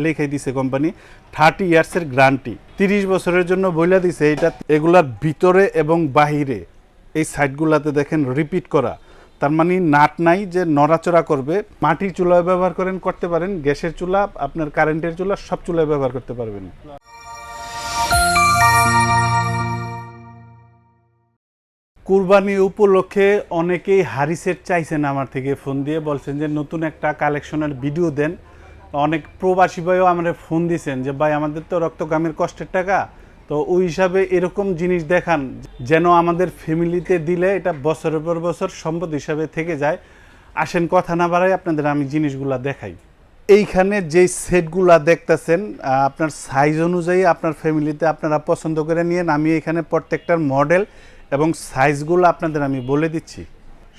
লিখে দিছে company thirty ইয়ার্সের guarantee তিরিশ বছরের জন্য বইলা দিছে এটা এগুলার ভিতরে এবং বাহিরে, এই সাইডগুলাতে দেখেন রিপিট করা। তার মানে নাট নাই যে নড়াচড়া করবে, মাটির চুলায় ব্যবহার করেন, করতে পারেন, গ্যাসের চুলা, আপনার কারেন্টের চুলা, সব চুলায় ব্যবহার করতে পারবেন। কুরবানি উপলক্ষে অনেকেই হারি সেট চাইছেন আমার থেকে ফোন দিয়ে, বলছেন যে নতুন একটা কালেকশনের ভিডিও দেন। অনেক প্রবাসী ভাইও আমাদের ফোন দিয়েছেন যে, ভাই, আমাদের তো রক্তগামের কষ্টের টাকা, তো ওই হিসাবে এরকম জিনিস দেখান, যেন আমাদের ফ্যামিলিতে দিলে এটা বছরের পর বছর সম্পদ হিসাবে থেকে যায়। আসেন, কথা না বাড়াই আপনাদের আমি জিনিসগুলা দেখাই। এইখানে যেই সেটগুলা দেখতেছেন আপনার সাইজ অনুযায়ী আপনার ফ্যামিলিতে আপনারা পছন্দ করে নিয়ে আমি এখানে প্রত্যেকটার মডেল এবং সাইজগুলো আপনাদের আমি বলে দিচ্ছি।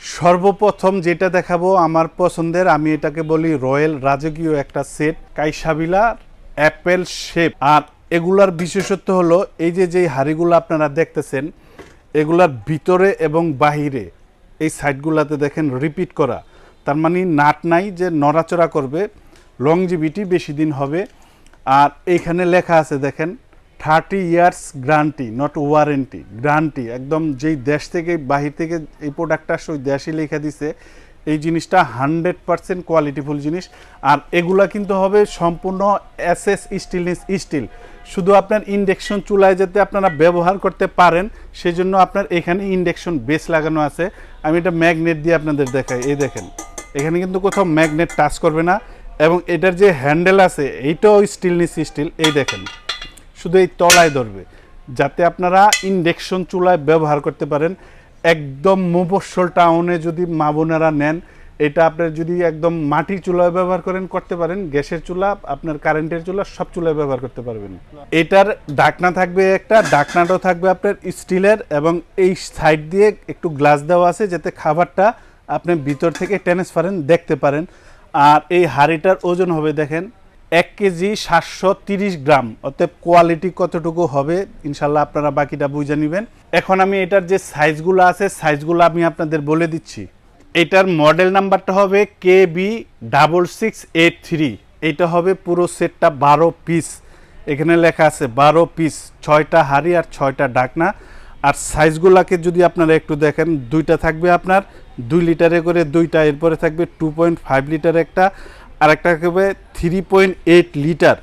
সর্বপ্রথম যেটা দেখাবো আমার পছন্দের, আমি এটাকে বলি রয়্যাল রাজকীয় একটা সেট, কাইসাবিলা অ্যাপেল শেপ। আর এগুলার বিশেষত্ব হলো, এই যে যেই হাড়িগুলো আপনারা দেখতেছেন, এগুলার ভিতরে এবং বাহিরে, এই সাইডগুলোতে দেখেন রিপিট করা। তার মানে নাট নাই যে নড়াচড়া করবে লংজিভিটি বেশি দিন হবে। আর এইখানে লেখা আছে দেখেন thirty years guarantee not warranty guarantee. একদম যেই দেশ থেকে, বাহির থেকে এই প্রোডাক্টটা আসে ওই দেশই লেখা দিছে, এই জিনিসটা হান্ড্রেড পার্সেন্ট কোয়ালিটিফুল জিনিস। আর এগুলা কিন্তু হবে সম্পূর্ণ এস স্টিলনেস স্টিল শুধু আপনার ইন্ডেকশন চুলায় যাতে আপনারা ব্যবহার করতে পারেন, সেজন্য আপনার এখানে ইন্ডেকশন বেস লাগানো আছে। আমি এটা ম্যাগনেট দিয়ে আপনাদের দেখাই, এই দেখেন। এখানে কিন্তু কোথাও ম্যাগনেট টাচ করবে না, এবং এটার যে হ্যান্ডেল আছে, এইটাও স্টিলনেস স্টিল এই দেখেন। শুধু এই তলায় ধরবে, যাতে আপনারা ইন্ডেকশন চুলায় ব্যবহার করতে পারেন। একদম মুবস্বল টাউনে যদি মা নেন, এটা আপনার যদি একদম মাটির চুলায় ব্যবহার করেন, করতে পারেন। গ্যাসের চুলা, আপনার কারেন্টের চুলা, সব চুলায় ব্যবহার করতে পারবেন। এটার ডাকনা থাকবে একটা, ডাকনাটাও থাকবে আপনার স্টিলের এবং এই সাইড দিয়ে একটু গ্লাস দেওয়া আছে, যাতে খাবারটা আপনি ভিতর থেকে ট্রান্সপারেন্ট দেখতে পারেন। আর এই হাঁড়িটার ওজন হবে, দেখেন এক কেজি সাতশো তিরিশ গ্রাম। অতএব কোয়ালিটি কতটুকু হবে ইনশাল্লাহ আপনারা বাকিটা বুঝে নেবেন। এখন আমি এটার যে সাইজগুলো আছে সাইজগুলো আমি আপনাদের বলে দিচ্ছি। এটার মডেল নাম্বারটা হবে K B double six eight three এটা হবে পুরো সেটটা বারো পিস এখানে লেখা আছে বারো পিস ছয়টা হাড়ি আর ছয়টা ডাকনা। আর সাইজগুলোকে যদি আপনারা একটু দেখেন, দুইটা থাকবে আপনার দুই লিটারে করে দুইটা, এরপরে থাকবে টু পয়েন্ট ফাইভ লিটার একটা। আর একটা থাকবে থ্রি পয়েন্ট এইট লিটার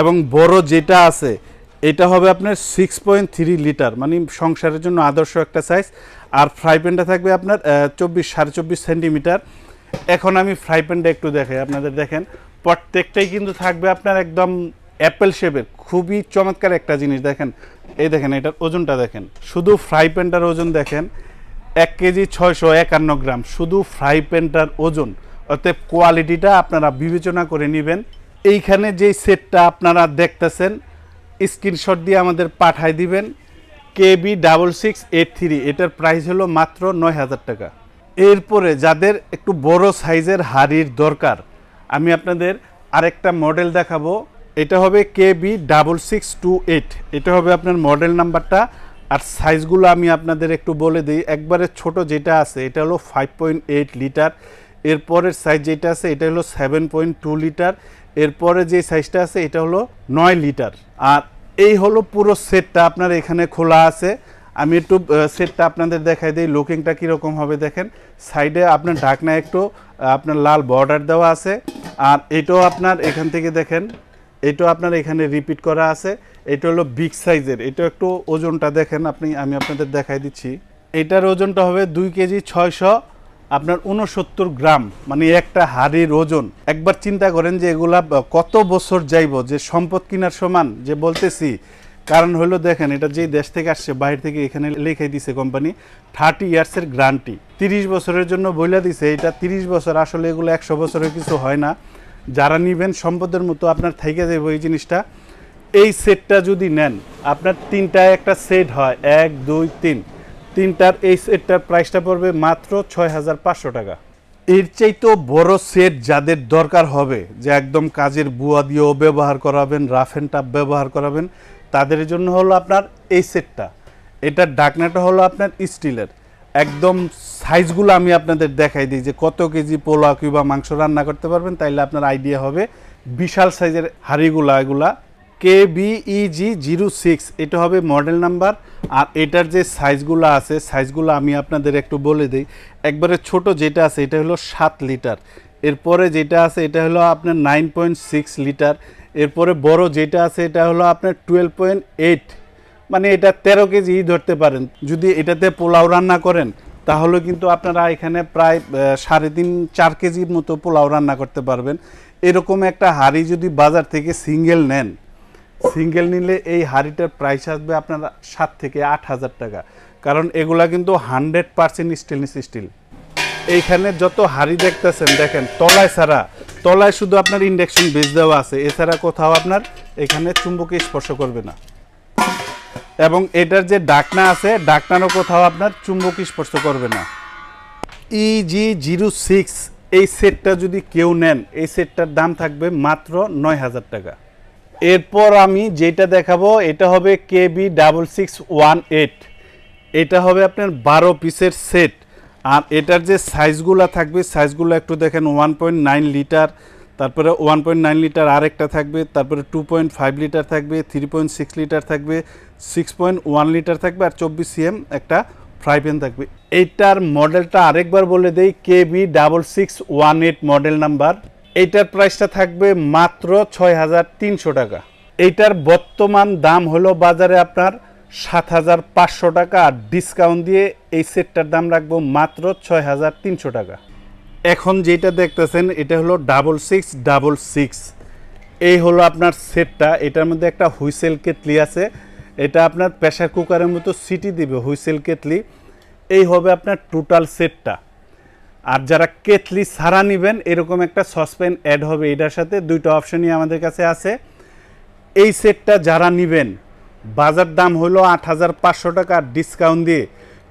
এবং বড় যেটা আছে, এটা হবে আপনার সিক্স পয়েন্ট থ্রি লিটার মানে সংসারের জন্য আদর্শ একটা সাইজ আর ফ্রাই প্যানটা থাকবে আপনার চব্বিশ, সাড়ে চব্বিশ সেন্টিমিটার এখন আমি ফ্রাই প্যানটা একটু দেখাই, আপনাদের দেখেন। প্রত্যেকটাই কিন্তু থাকবে আপনার একদম অ্যাপেল শেপের খুবই চমৎকার একটা জিনিস, দেখেন। এই দেখেন, এটার ওজনটা দেখেন। শুধু ফ্রাই প্যানটার ওজন দেখেন, এক কেজি ছয়শো একান্ন গ্রাম। শুধু ফ্রাই প্যানটার ওজন। অতএব কোয়ালিটিটা আপনারা বিবেচনা করে নেবেন। এইখানে যেই সেটটা আপনারা দেখতেছেন, স্ক্রিনশট দিয়ে আমাদের পাঠাই দিবেন, KB double six eight three. এটার প্রাইস হলো মাত্র নয় হাজার টাকা। এরপরে যাদের একটু বড় সাইজের হাড়ির দরকার, আমি আপনাদের আরেকটা মডেল দেখাবো। এটা হবে K B double six two eight. এটা হবে আপনার মডেল নাম্বারটা আর সাইজগুলো আমি আপনাদের একটু বলে দিই। একবারে ছোট যেটা আছে, এটা হলো ফাইভ পয়েন্ট এইট লিটার এরপরের সাইজ যেটা আছে, এটা হলো সেভেন পয়েন্ট টু লিটার এরপরে যে সাইজটা আছে, এটা হলো নয় লিটার আর এই হলো পুরো সেটটা আপনার এখানে খোলা আছে। আমি একটু সেটটা আপনাদের দেখাই দিই লুকিংটা কীরকম হবে দেখেন। সাইডে আপনার ঢাকনা একটু, আপনার লাল বর্ডার দেওয়া আছে। আর এটাও আপনার এখান থেকে দেখেন, এটাও আপনার এখানে রিপিট করা আছে। এটা হলো বিগ সাইজের এটা একটু ওজনটা দেখেন আপনি, আমি আপনাদের দেখাই দিচ্ছি। এটার ওজনটা হবে দুই কেজি ছয়শো। আপনার উনসত্তর গ্রাম মানে একটা হাড়ির ওজন। একবার চিন্তা করেন যে এগুলা কত বছর যাইব, যে সম্পদ কেনার সমান, যে বলতেছি। কারণ হলো দেখেন, এটা যেই দেশ থেকে আসছে বাইরে থেকে এখানে লিখে দিছে কোম্পানি, থার্টি ইয়ার্সের গ্যারান্টি। তিরিশ বছরের জন্য বইলা দিছে, এটা তিরিশ বছর, আসলে এগুলো একশো বছরের কিছু হয় না। যারা নিবেন, সম্পদের মতো আপনার থেকে যাবে এই জিনিসটা। এই সেটটা যদি নেন, আপনার তিনটায় একটা সেট হয়, এক, দুই, তিন। তিনটার এই সেটটার প্রাইসটা পড়বে মাত্র ছয় হাজার পাঁচশো টাকা। এর চাইতেও বড় সেট যাদের দরকার হবে, যে একদম কাজের বুয়া দিয়েও ব্যবহার করাবেন রাফ অ্যান্ড টাফ ব্যবহার করাবেন, তাদের জন্য হলো আপনার এই সেটটা এটার ডাকনাটা হলো আপনার স্টিলের। একদম সাইজগুলো আমি আপনাদের দেখাই দিই, যে কত কেজি পোলাও কিংবা মাংস রান্না করতে পারবেন, তাইলে আপনার আইডিয়া হবে বিশাল সাইজের হাড়িগুলা, এগুলা কে বিইজি জিরো সিক্স এটা হবে মডেল নাম্বার আর এটার যে সাইজগুলো আছে সাইজগুলো আমি আপনাদের একটু বলে দিই। একবারে ছোট যেটা আছে, এটা হলো সাত লিটার। এরপরে যেটা আছে, এটা হলো আপনার নাইন পয়েন্ট সিক্স লিটার। এরপরে বড় যেটা আছে, এটা হলো আপনার টুয়েলভ পয়েন্ট এইট মানে এটা তেরো কেজি ধরতে পারেন। যদি এটাতে পোলাও রান্না করেন, তাহলে কিন্তু আপনারা এখানে প্রায় সাড়ে তিন, চার কেজির মতো পোলাও রান্না করতে পারবেন। এরকম একটা হাঁড়ি যদি বাজার থেকে সিঙ্গেল নেন সিঙ্গেল নিলে এই হাঁড়িটার প্রাইস আসবে আপনার সাত থেকে আট হাজার টাকা। কারণ এগুলা কিন্তু হান্ড্রেড পার্সেন্ট স্টেনলেস স্টিল এইখানে যত হাড়ি দেখতেছেন, দেখেন, তলায় ছাড়া, তলায় শুধু আপনার ইন্ডাকশন বেস দেওয়া আছে। এছাড়া কোথাও আপনার এখানে চুম্বকে স্পর্শ করবে না। এবং এটার যে ডাকনা আছে, ডাকনারও কোথাও আপনার চুম্বক স্পর্শ করবে না। ইজি জিরো সিক্স এই সেটটা যদি কেউ নেন, এই সেটটার দাম থাকবে মাত্র নয় হাজার টাকা। এরপর আমি যেটা দেখাবো, এটা হবে K B double six one eight. এটা হবে আপনার বারো পিসের সেট। আর এটার যে সাইজগুলো থাকবে, সাইজগুলো একটু দেখেন, ওয়ান পয়েন্ট নাইন লিটার, তারপরে ওয়ান পয়েন্ট নাইন লিটার আরেকটা থাকবে, তারপরে টু পয়েন্ট ফাইভ লিটার থাকবে, থ্রি পয়েন্ট সিক্স লিটার থাকবে, সিক্স পয়েন্ট ওয়ান লিটার থাকবে, আর চব্বিশ সিএম একটা ফ্রাই প্যান থাকবে। এইটার মডেলটা আরেকবার বলে দেই K B double six one eight model number. এইটার প্রাইসটা থাকবে মাত্র ছয় হাজার তিনশো টাকা। এইটার বর্তমান দাম হলো বাজারে আপনার সাত হাজার পাঁচশো টাকা আর ডিসকাউন্ট দিয়ে এই সেটটার দাম রাখব মাত্র ছয় হাজার তিনশো টাকা। এখন যেটা দেখতেছেন, এটা হলো ডাবল সিক্স ডাবল সিক্স এই হলো আপনার সেটটা এটার মধ্যে একটা হুইসেল কেটলি আছে। এটা আপনার প্রেশার কুকারের মতো সিটি দিবে হুইসেল কেটলি। এই হবে আপনার টোটাল সেটটা আর যারা কেটলি ছাড়া নেবেন, এরকম একটা সসপ্যান অ্যাড হবে এটার সাথে। দুইটা অপশনই আমাদের কাছে আছে। এই সেটটা যারা নেবেন, বাজার দাম হলো আট হাজার পাঁচশো টাকা ডিসকাউন্ট দিয়ে।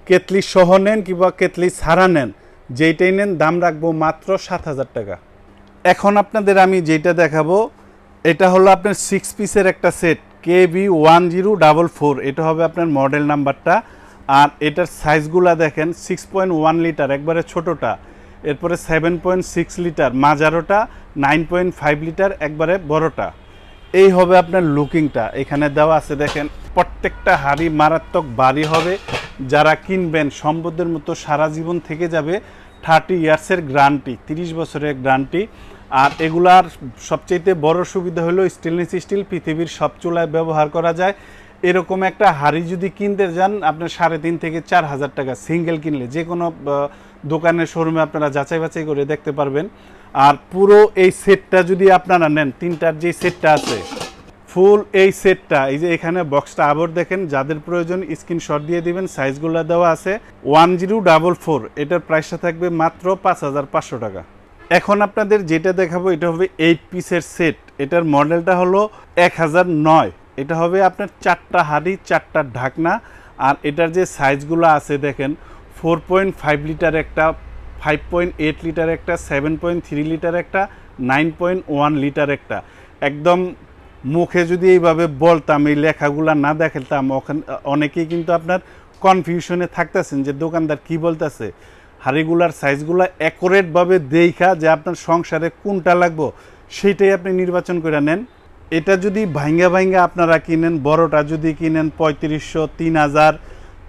কেতলি সহ নেন কিংবা কেতলি ছাড়া নেন, যেইটাই নেন, দাম রাখব মাত্র সাত হাজার টাকা। এখন আপনাদের আমি যেটা দেখাবো, এটা হলো আপনার সিক্স পিসের একটা set K B one zero double four এটা হবে আপনার মডেল নাম্বারটা আর এটার সাইজগুলা দেখেন সিক্স পয়েন্ট ওয়ান লিটার একবারে ছোটোটা, এরপরে সেভেন পয়েন্ট সিক্স লিটার মাজারোটা নাইন পয়েন্ট ফাইভ লিটার একবারে বড়টা। এই হবে আপনার লুকিংটা, এখানে দেওয়া আছে দেখেন, প্রত্যেকটা হাড়ি মারাত্মক বাড়ি হবে। যারা কিনবেন, সম্পদের মতো সারা জীবন থেকে যাবে থার্টি ইয়ার্সের গ্রান্টি তিরিশ বছরের গ্রান্টি আর এগুলার সবচেয়ে বড় সুবিধা হলো স্টেনলেস স্টিল পৃথিবীর সব চুলায় ব্যবহার করা যায়। এরকম একটা হাড়ি যদি কিনতে যান, আপনার সাড়ে তিন থেকে চার হাজার টাকা সিঙ্গেল কিনলে, যে কোনো দোকানের শোরুমে আপনারা যাচাই বাছাই করে দেখতে পারবেন। আর পুরো এই সেটটা যদি আপনারা নেন, তিনটার যে সেটটা আছে ফুল এই সেটটা এই যে এখানে বক্সটা আবার দেখেন, যাদের প্রয়োজন স্ক্রিনশট দিয়ে দিবেন সাইজগুলো দেওয়া আছে ওয়ান জিরো ডাবল ফোর এটার প্রাইসটা থাকবে মাত্র পাঁচ হাজার পাঁচশো টাকা। এখন আপনাদের যেটা দেখাবো, এটা হবে এইট পিসের সেট এটার মডেলটা হলো এক হাজার নয়। এটা হবে আপনার চারটা হাড়ি, চারটা ঢাকনা আর এটার যে সাইজগুলো আছে দেখেন ফোর পয়েন্ট ফাইভ লিটার একটা ফাইভ পয়েন্ট এইট লিটার একটা সেভেন পয়েন্ট থ্রি লিটার একটা নাইন পয়েন্ট ওয়ান লিটার একটা। একদম মুখে যদি এইভাবে বলতাম, এই লেখাগুলা না দেখাতাম, ওখানে, অনেকেই কিন্তু আপনার কনফিউশনে থাকতেছেন যে দোকানদার কি বলতেছে। হাড়িগুলার সাইজগুলো অ্যাকোরেটভাবে দেইখা যে আপনার সংসারে কোনটা লাগবো, সেইটাই আপনি নির্বাচন করে নেন। এটা যদি ভাঙ্গা ভাঙ্গা আপনারা কিনেন, বড়টা যদি কিনেন পঁয়ত্রিশশো, তিন হাজার,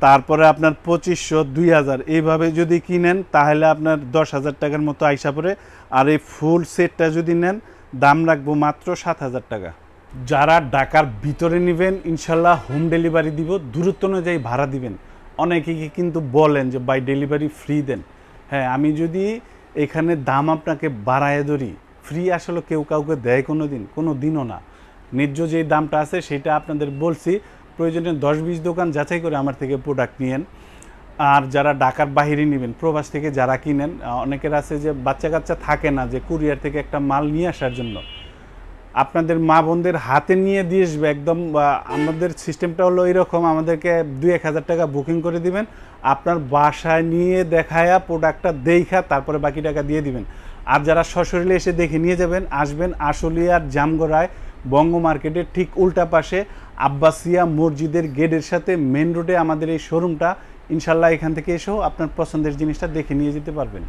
তারপরে আপনার পঁচিশশো, দুই হাজার, এইভাবে যদি কিনেন তাহলে আপনার দশ হাজার টাকার মতো আইসা পড়ে। আর এই ফুল সেটটা যদি নেন, দাম রাখব মাত্র সাত হাজার টাকা। যারা ঢাকার ভিতরে নেবেন, ইনশাল্লাহ হোম ডেলিভারি দিব, দূরত্ব অনুযায়ী ভাড়া দিবেন। অনেকে কিন্তু বলেন যে বাই ডেলিভারি ফ্রি দেন। হ্যাঁ আমি যদি এখানে দাম আপনাকে বাড়ায় ধরি, ফ্রি আসলে কেউ কাউকে দেয় কোনো দিন কোনো দিনও না। ন্যায্য যে দামটা আছে সেটা আপনাদের বলছি। প্রয়োজনে দশ বিশ দোকান যাচাই করে আমার থেকে প্রোডাক্ট নিয়েন। আর যারা ঢাকার বাহিরে নেবেন, প্রবাস থেকে যারা কিনেন অনেকের আছে যে বাচ্চা কাচ্চা থাকে না যে কুরিয়ার থেকে একটা মাল নিয়ে আসার জন্য। আপনাদের মা বোনদের হাতে নিয়ে দিয়ে আসবে একদম আমাদের সিস্টেমটা হলো এরকম, আমাদেরকে দুই এক হাজার টাকা বুকিং করে দিবেন। আপনার বাসায় নিয়ে দেখায়া প্রোডাক্টটা দেখা তারপরে বাকি টাকা দিয়ে দিবেন। আর যারা সশরীরে এসে দেখে নিয়ে যাবেন, আসবেন আশুলিয়ার জামগড়ায় বঙ্গ মার্কেটের ঠিক উল্টা পাশে আব্বাসিয়া মসজিদের গেটের সাথে মেন রোডে আমাদের এই শোরুমটা, ইনশাল্লাহ এখান থেকে এসেও আপনার পছন্দের জিনিসটা দেখে নিয়ে যেতে পারবেন।